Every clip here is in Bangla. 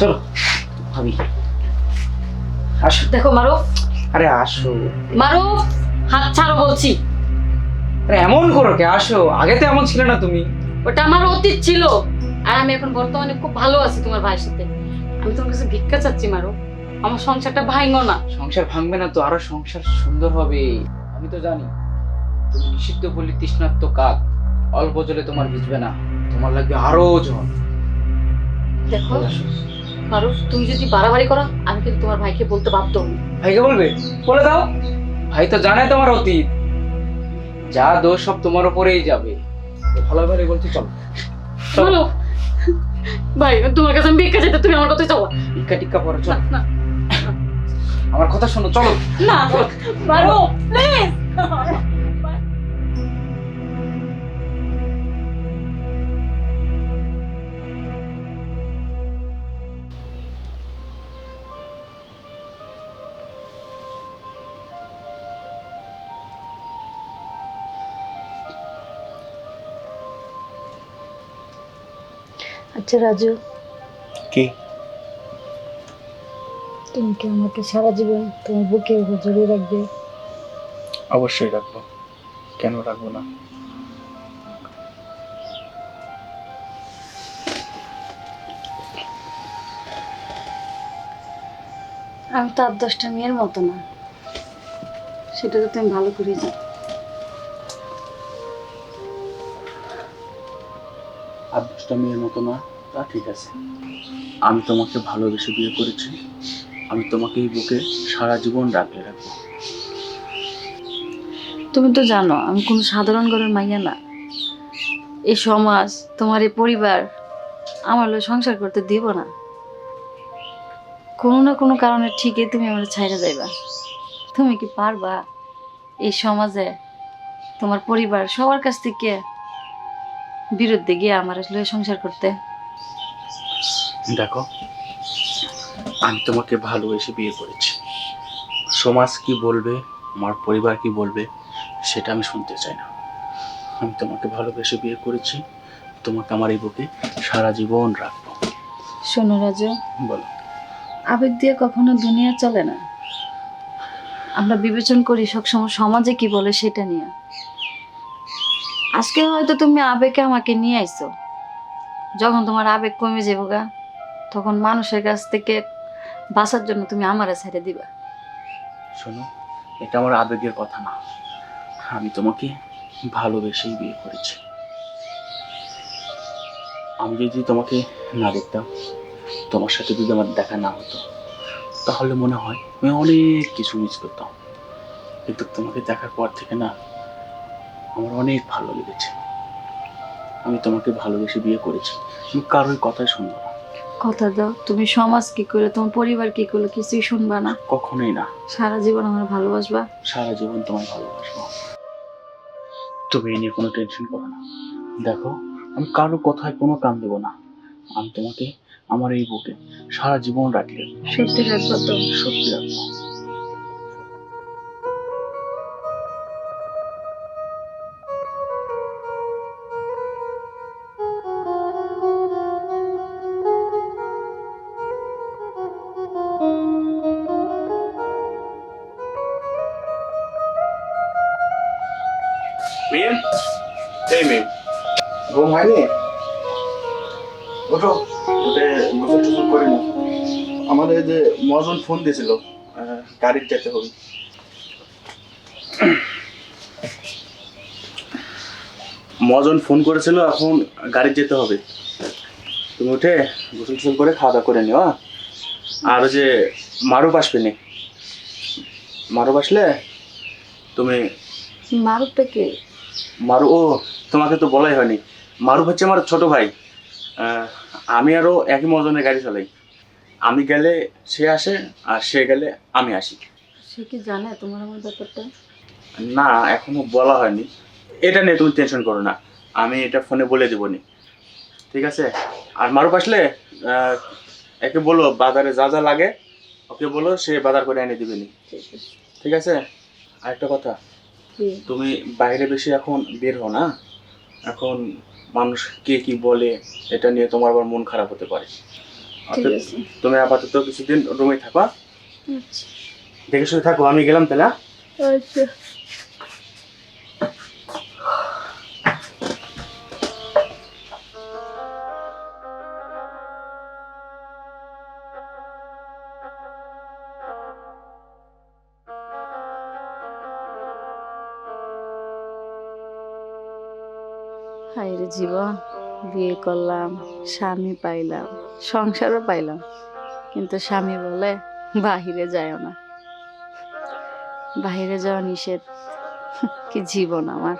চলো। ভাবি। আসো। দেখো মারো। আরে আসো। মারো। হাত ছাড়ো বলছি। আরে এমন করো কে? আসো। আগে তো এমন ছিল না তুমি। ওটা আমার অতীত ছিল। আর আমি এখন বর্তমানে খুব ভালো আছি তোমার ভাইয়ের সাথে। আমি তোমার কাছে ভিক্ষা চাচ্ছি মারো। আমার সংসারটা ভাঙো না। সংসার ভাঙবে না তো আরও সংসার সুন্দর হবে। আমি তো জানি তুমি নিষিদ্ধ বলি তৃষ্ণার্ত কাক। অল্প জলে তোমার ভিজবে না। তোমার লাগবে আরও জল দেখো মারো তুমি যদি বাড়াবাড়ি করো আমি কিন্তু তোমার ভাইকে বলতে বাধ্য ভাইকে বলবে? বলে দাও। ভাই তো জানে তোমার অতীত। যা দোষ সব তোমার উপরেই যাবে। তো ভালো ভালো বলছি চলো। চলো। ভাই তোমার কাছে আমি ভিক্ষা চাইতে তুমি আমার কথাই চাও। টিক্কা টিক্কা পরে চলো। না। আমার কথা শোনো চলো। না মারো প্লিজ। আচ্ছা রাজু। কি? তুমি কি আমাকে সারা জীবন তোমার উপর জড়িয়ে রাখবে। অবশ্যই রাখব। কেন রাখব না? আমি তো আর দশটা মেয়ের মতো না। সেটা তো তুমি ভালো করে জানো। দশটা মেয়ের মতো না, তা ঠিক আছে। আমি তোমাকে ভালোবেসে বিয়ে করেছি। আমি তোমাকে এই বুকে সারা জীবন রাখলে রাখব। তুমি তো জানো, আমি কোনো সাধারণ ঘরের মাইয়া না। এই সমাজ, তোমার এই পরিবার, আমার সংসার করতে দিব না। কোনো না কোনো কারণে ঠিকই তুমি আমার ছাইরে যাইবা। তুমি কি পারবা এই সমাজে তোমার পরিবার সবার কাছ থেকে বিরুদ্ধে গিয়ে আমার আসলে সংসার করতে। দেখো আমি তোমাকে ভালোবেসে বিয়ে করেছি। সমাজ কি বলবে আমার পরিবার কি বলবে সেটা আমি শুনতে চাই না। আমি তোমাকে ভালোবেসে বিয়ে করেছি তোমাকে আমার এই বুকে সারা জীবন রাখব। শোনো রাজু বলো। আবেগ দিয়ে কখনো দুনিয়া চলে না। আমরা বিবেচন করি সবসময় সমাজে কি বলে সেটা নিয়ে। আজকে হয়তো তুমি আবেগে আমাকে নিয়ে আইছো। যখন তোমার আবেগ কমে যাব গা, তখন মানুষের কাছ থেকে বাঁচার জন্য তুমি আমারে ছেড়ে দিবা। শোনো, এটা আমার আবেগের কথা না। আমি তোমাকে ভালোবেসেই বিয়ে করেছি। আমি যদি তোমাকে না দেখতাম, তোমার সাথে যদি আমার দেখা না হতো, তাহলে মনে হয় আমি অনেক কিছু মিস করতাম। কিন্তু তোমাকে দেখার পর থেকে না আমার অনেক ভালো লেগেছে। আমি তোমাকে ভালোবেসে বিয়ে করেছি। আমি কারোর কথাই শুনব না। কথা দাও। তুমি সমাজ কি করে তোমার পরিবার কি করল কিছুই শুনবা না। কখনোই না। সারা জীবন আমার ভালোবাসবা? সারা জীবন তোমায় ভালোবাসবো। তুমি এই নিয়ে কোনো টেনশন করো না। দেখো আমি কারও কথায় কোনো কান দেবো না। আমি তোমাকে আমার এই বুকে সারা জীবন রাখলে। সত্যি রাখব তো। সত্যি রাখব। এই মিম ঘুম হয়নি ওঠো। উঠে গোসল টোসল করে নি আমাদের যে মজন ফোন দিয়েছিল আহ, গাড়ির যেতে হবে। মজন ফোন করেছিল এখন গাড়ি যেতে হবে। তুমি উঠে গোসল টোসল করে খাওয়া দাওয়া করে নিও হ্যাঁ? আর ওই যে মারুপ আসবে নি। মারুপ আসলে তুমি মারুপটা কে? মারু ও তোমাকে তো বলাই হয়নি। মারুফ হচ্ছে আমার ছোট ভাই। আমি আরও একই মজনের গাড়ি চালাই। আমি গেলে সে আসে আর সে গেলে আমি আসি। সে কি জানে তোমার আমার ব্যাপারটা? না এখনও বলা হয়নি। এটা নিয়ে তুমি টেনশন করো না। আমি এটা ফোনে বলে দেবো নি। ঠিক আছে? আর মারুফ আসলে একে বলো বাজারে যা যা লাগে ওকে বলো সে বাজার করে এনে দিবে নি। ঠিক আছে? আরেকটা কথা। তুমি বাইরে বেশি এখন বের হো না। এখন মানুষ কে কি বলে এটা নিয়ে তোমার আবার মন খারাপ হতে পারে। তুমি আপাতত কিছুদিন রুমে থাকো? আচ্ছা। দেখে শুনে থাকো আমি গেলাম তাহলে হ্যাঁ? আচ্ছা। জীবন বিয়ে করলাম, স্বামী পাইলাম, সংসারও পাইলাম, কিন্তু স্বামী বলে বাহিরে যায় না। বাহিরে যাওয়া নিষেধ, কি জীবন আমার?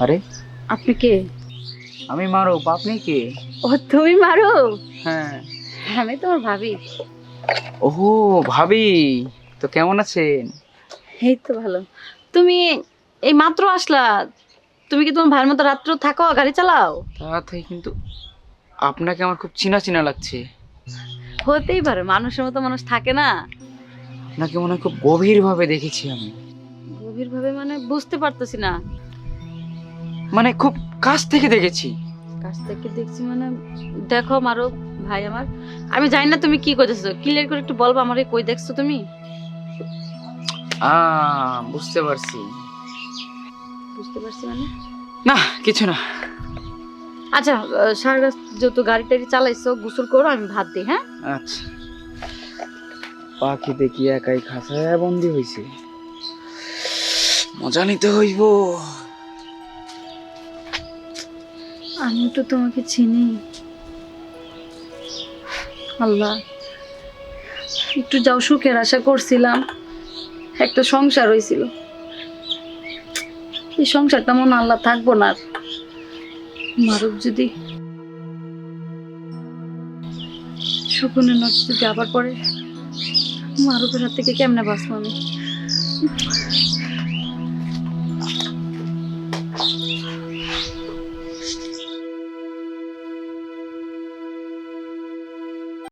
আরে? আপনি কে? আমি মারুফ আপনি কে? ও তুমি মারো? হ্যাঁ। আমি তোমার ভাবি। ওহো ভাবি তো কেমন আছেন? এই তো ভালো। তুমি এই মাত্র আসলা। তুমি কি তোমার ভাইয়ের মতো রাত্র থাকো গাড়ি চালাও? তাড়াতাড়ি কিন্তু আপনাকে আমার খুব চিনা চিনা লাগছে। হতেই পারে মানুষের মতো মানুষ থাকে না। আপনাকে মনে হয় খুব গভীরভাবে দেখেছি আমি। গভীর ভাবে মানে বুঝতে পারতেছি না। মানে খুব কাছ থেকে দেখেছি। কাছ থেকে দেখছি মানে দেখো মারো ভাই আমার। আমি জানি না তুমি কি করতেছো। ক্লিয়ার করে একটু বলব আমারে কই দেখছ তুমি? আ বুঝতে পারছি। বুঝতে পারছি মানে? না কিছু না। আচ্ছা সারা যেহেতু গাড়ি টাড়ি চালাইছো গোসল করো আমি ভাত দিই হ্যাঁ? আচ্ছা। পাখি দেখি একাই খাসায় বন্দি হয়েছে মজা নিতে হইব। আমি তো তোমাকে চিনি। আল্লাহ, একটু যাও সুখের আশা করছিলাম, একটা সংসার হয়েছিল এই সংসারটা মনে আল্লাহ থাকব না আর। মারুক যদি শকুনের নট যদি আবার পরে মারুকের হাত থেকে কেমনে বাঁচবো আমি?